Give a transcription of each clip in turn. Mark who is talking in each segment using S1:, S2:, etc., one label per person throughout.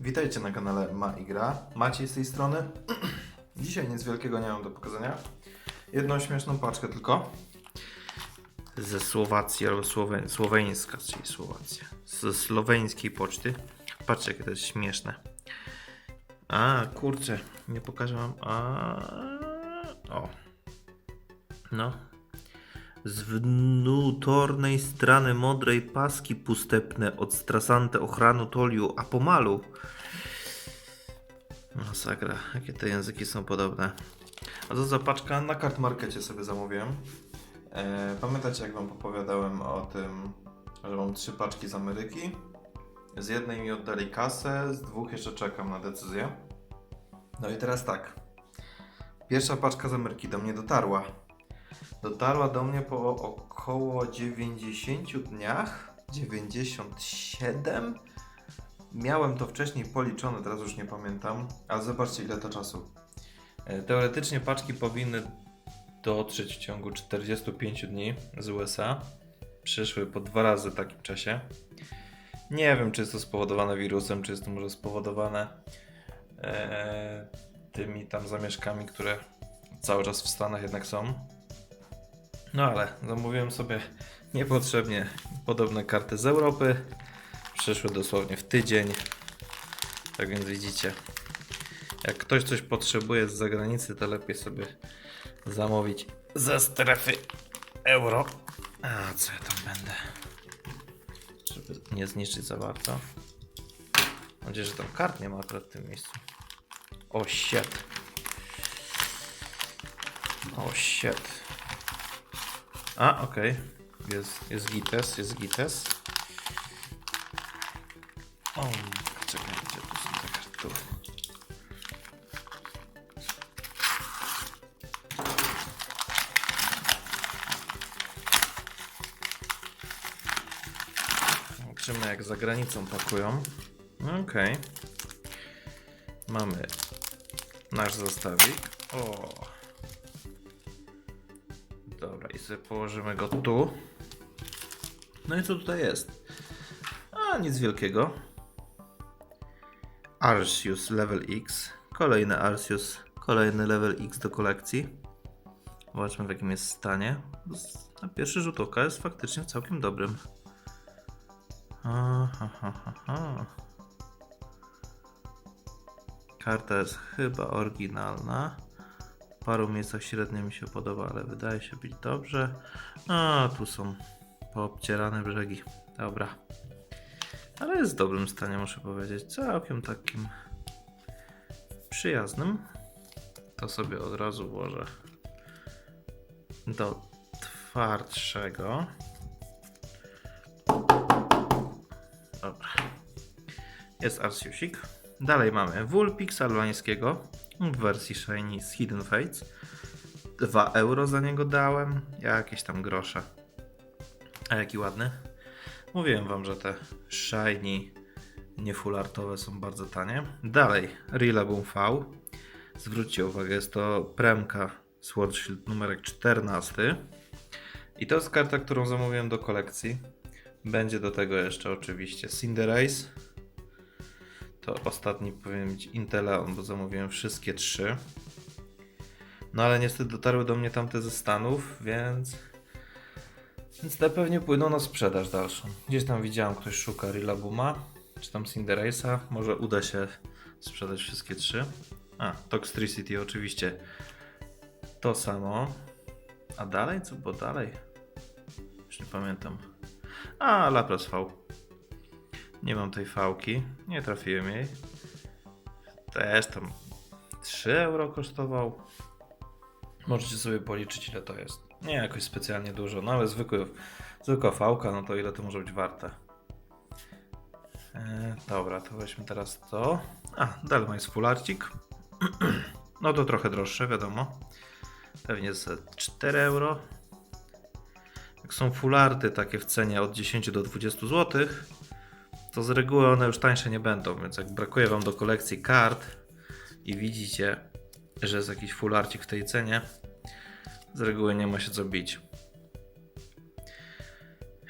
S1: Witajcie na kanale Ma i Gra. Maciej z tej strony. Dzisiaj nic wielkiego nie mam do pokazania. Jedną śmieszną paczkę tylko. Ze Słowacji albo Słowe... Słoweńska, czyli Słowacja. Ze słoweńskiej poczty. Patrzcie, jakie to jest śmieszne. A, kurczę, nie pokażę wam. A, o. No. Z wnutornej strony modrej paski pustepne od strasante ochranu toliu a pomalu. Masakra, jakie te języki są podobne. A to za paczka na kartmarkecie sobie zamówiłem. E, pamiętacie jak wam opowiadałem o tym, że mam trzy paczki z Ameryki? Z jednej mi oddali kasę, z dwóch jeszcze czekam na decyzję. No i teraz tak. Pierwsza paczka z Ameryki do mnie dotarła. Dotarła do mnie po około 90 dniach. 97? Miałem to wcześniej policzone, teraz już nie pamiętam, ale zobaczcie ile to czasu. E, Teoretycznie paczki powinny dotrzeć w ciągu 45 dni z USA. Przyszły po dwa razy w takim czasie. Nie wiem, czy jest to spowodowane wirusem, czy jest to może spowodowane e, tymi tam zamieszkami, które cały czas w Stanach jednak są. No ale zamówiłem sobie niepotrzebnie podobne karty z Europy. Przyszły dosłownie w tydzień. Tak więc widzicie, jak ktoś coś potrzebuje z zagranicy, to lepiej sobie zamówić ze strefy euro. A co ja tam będę? Żeby nie zniszczyć za bardzo. Mam nadzieję, że tam kart nie ma akurat w tym miejscu. O shit. O shit. A, okej. Jest, jest gites, jest gites. O, czekaj, gdzie tu są te karty? Tu. Zobaczymy jak za granicą pakują. Okej. Mamy nasz zestawik. O. sobie położymy go tu. No i co tutaj jest? A, nic wielkiego. Arceus Level X. Kolejny Arceus, kolejny Level X do kolekcji. Zobaczmy w jakim jest stanie. Na pierwszy rzut oka jest faktycznie w całkiem dobrym. Aha, ha, ha, ha. Karta jest chyba oryginalna. Paru miejscach średnio mi się podoba, ale wydaje się być dobrze. A, tu są poobcierane brzegi. Dobra. Ale jest w dobrym stanie, muszę powiedzieć. Całkiem takim przyjaznym. To sobie od razu włożę do twardszego. Dobra. Jest Arsiusik. Dalej mamy Vulpix albańskiego w wersji Shiny z Hidden Fates. 2 euro za niego dałem. Jakieś tam grosze. A jaki ładny. Mówiłem wam, że te Shiny niefulartowe są bardzo tanie. Dalej Rillaboom V. Zwróćcie uwagę, jest to premka Sword Shield numerek 14. I to jest karta, którą zamówiłem do kolekcji. Będzie do tego jeszcze oczywiście Cinderace. To ostatni powinien być Inteleon, bo zamówiłem wszystkie trzy. No ale niestety dotarły do mnie tamte ze Stanów, więc... Więc te pewnie pójdą na sprzedaż dalszą. Gdzieś tam widziałem, ktoś szuka Rillabooma, czy tam Cinderace'a. Może uda się sprzedać wszystkie trzy. A, Toxtricity oczywiście to samo. A dalej? Co było dalej? Już nie pamiętam. A, Lapras V. Nie mam tej fałki. Nie trafiłem jej. Też tam 3 euro kosztował. Możecie sobie policzyć ile to jest. Nie jakoś specjalnie dużo, no ale zwykły, zwykła fałka, no to ile to może być warte. E, dobra, to weźmy teraz to. A, dalej jest fularcik. no to trochę droższe, wiadomo. Pewnie za 4 euro. Jak są fularty takie w cenie od 10 do 20 zł, to z reguły one już tańsze nie będą, więc jak brakuje Wam do kolekcji kart i widzicie, że jest jakiś fularcik w tej cenie, z reguły nie ma się co bić.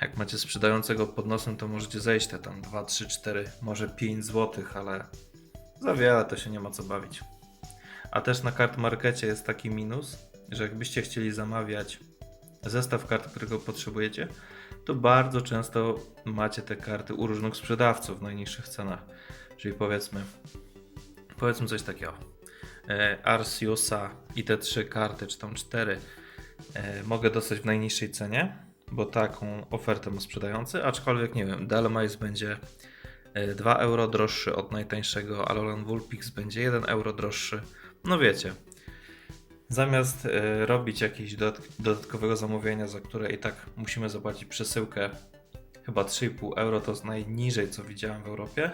S1: Jak macie sprzedającego pod nosem, to możecie zejść te tam 2, 3, 4, może 5 zł, ale za wiele to się nie ma co bawić. A też na kart markecie jest taki minus, że jakbyście chcieli zamawiać zestaw kart, którego potrzebujecie, to bardzo często macie te karty u różnych sprzedawców w najniższych cenach. Czyli powiedzmy, powiedzmy coś takiego. E, Arceusa i te trzy karty, czy tam cztery, e, mogę dostać w najniższej cenie, bo taką ofertę ma sprzedający, aczkolwiek nie wiem, Delmice będzie e, 2 euro droższy od najtańszego, Alolan Vulpix będzie 1 euro droższy. No wiecie, zamiast e, robić jakieś dodat- dodatkowego zamówienia, za które i tak musimy zapłacić przesyłkę chyba 3,5 euro, to jest najniżej co widziałem w Europie,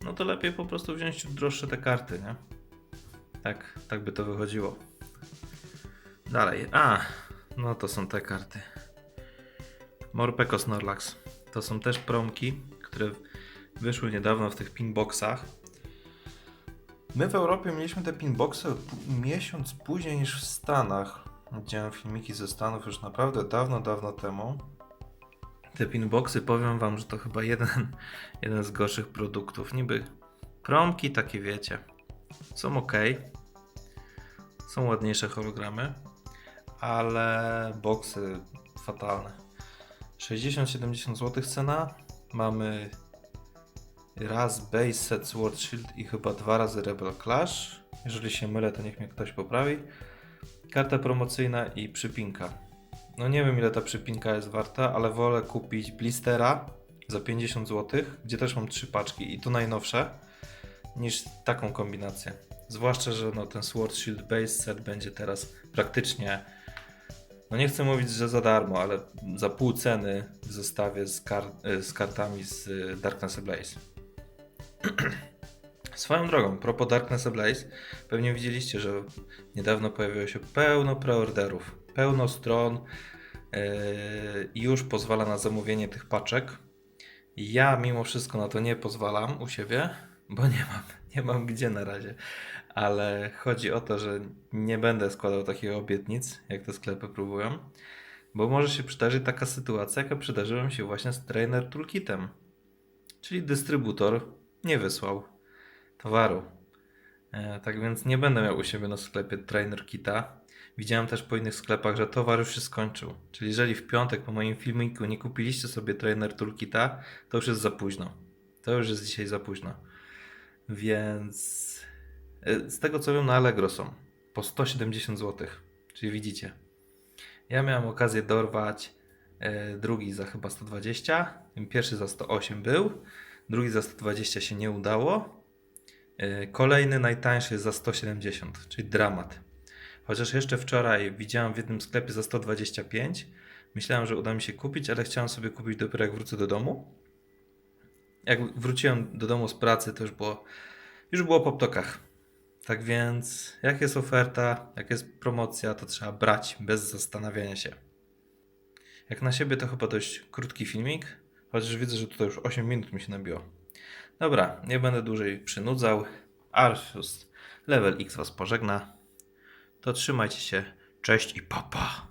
S1: no to lepiej po prostu wziąć droższe te karty, nie? Tak, tak by to wychodziło. Dalej, a, no to są te karty. Morpeko Snorlax. To są też promki, które wyszły niedawno w tych pinboxach. My w Europie mieliśmy te pinboxy miesiąc później niż w Stanach. Widziałem filmiki ze Stanów już naprawdę dawno, dawno temu. Te pinboxy, powiem wam, że to chyba jeden, jeden z gorszych produktów. Niby promki takie wiecie, są ok. Są ładniejsze hologramy, ale boxy fatalne. 60-70 zł cena. Mamy raz base set Sword Shield i chyba dwa razy Rebel Clash. Jeżeli się mylę, to niech mnie ktoś poprawi. Karta promocyjna i przypinka. No nie wiem ile ta przypinka jest warta, ale wolę kupić blistera za 50 zł, gdzie też mam trzy paczki i to najnowsze, niż taką kombinację. Zwłaszcza, że no, ten Sword Shield Base Set będzie teraz praktycznie, no nie chcę mówić, że za darmo, ale za pół ceny w zestawie z, kar- z kartami z Darkness Ablaze. Swoją drogą, propos Darkness Ablaze, pewnie widzieliście, że niedawno pojawiło się pełno preorderów, pełno stron yy, i już pozwala na zamówienie tych paczek. Ja mimo wszystko na to nie pozwalam u siebie, bo nie mam, nie mam gdzie na razie. Ale chodzi o to, że nie będę składał takich obietnic, jak te sklepy próbują, bo może się przydarzyć taka sytuacja, jaka przydarzyła mi się właśnie z Trainer Toolkitem. Czyli dystrybutor nie wysłał towaru. E, tak więc nie będę miał u siebie na sklepie Trainer Kita. Widziałem też po innych sklepach, że towar już się skończył. Czyli jeżeli w piątek po moim filmiku nie kupiliście sobie Trainer Toolkita, to już jest za późno. To już jest dzisiaj za późno. Więc e, z tego co wiem na Allegro są po 170 zł. Czyli widzicie. Ja miałem okazję dorwać e, drugi za chyba 120. Pierwszy za 108 był. Drugi za 120 się nie udało. E, Kolejny najtańszy za 170, czyli dramat. Chociaż jeszcze wczoraj widziałem w jednym sklepie za 125. Myślałem, że uda mi się kupić, ale chciałem sobie kupić dopiero jak wrócę do domu. Jak wróciłem do domu z pracy, to już było, już było po ptokach. Tak więc, jak jest oferta, jak jest promocja, to trzeba brać bez zastanawiania się. Jak na siebie to chyba dość krótki filmik, chociaż widzę, że tutaj już 8 minut mi się nabiło. Dobra, nie będę dłużej przynudzał. Arfius Level X Was pożegna. To trzymajcie się. Cześć i papa.